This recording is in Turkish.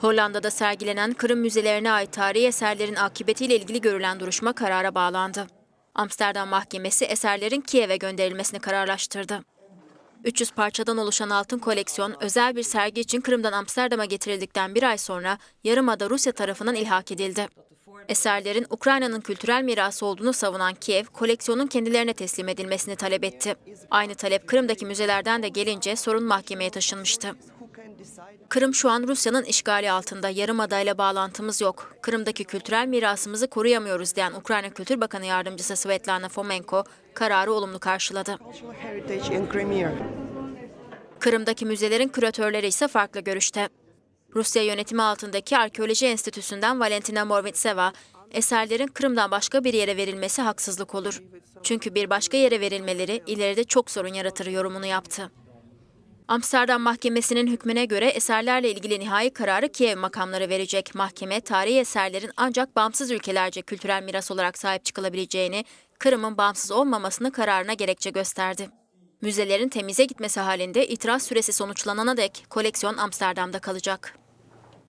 Hollanda'da sergilenen Kırım müzelerine ait tarihi eserlerin akıbetiyle ilgili görülen duruşma karara bağlandı. Amsterdam Mahkemesi eserlerin Kiev'e gönderilmesini kararlaştırdı. 300 parçadan oluşan altın koleksiyon özel bir sergi için Kırım'dan Amsterdam'a getirildikten bir ay sonra Yarımada Rusya tarafından ilhak edildi. Eserlerin Ukrayna'nın kültürel mirası olduğunu savunan Kiev, koleksiyonun kendilerine teslim edilmesini talep etti. Aynı talep Kırım'daki müzelerden de gelince sorun mahkemeye taşınmıştı. Kırım şu an Rusya'nın işgali altında. Yarımada ile bağlantımız yok. Kırım'daki kültürel mirasımızı koruyamıyoruz diyen Ukrayna Kültür Bakanı Yardımcısı Svetlana Fomenko kararı olumlu karşıladı. Kırım'daki müzelerin küratörleri ise farklı görüşte. Rusya yönetimi altındaki Arkeoloji Enstitüsü'nden Valentina Morvitseva, eserlerin Kırım'dan başka bir yere verilmesi haksızlık olur. Çünkü bir başka yere verilmeleri ileride çok sorun yaratır yorumunu yaptı. Amsterdam Mahkemesi'nin hükmüne göre eserlerle ilgili nihai kararı Kiev makamları verecek. Mahkeme, tarihi eserlerin ancak bağımsız ülkelerce kültürel miras olarak sahip çıkılabileceğini, Kırım'ın bağımsız olmamasını kararına gerekçe gösterdi. Müzelerin temize gitmesi halinde itiraz süresi sonuçlanana dek koleksiyon Amsterdam'da kalacak.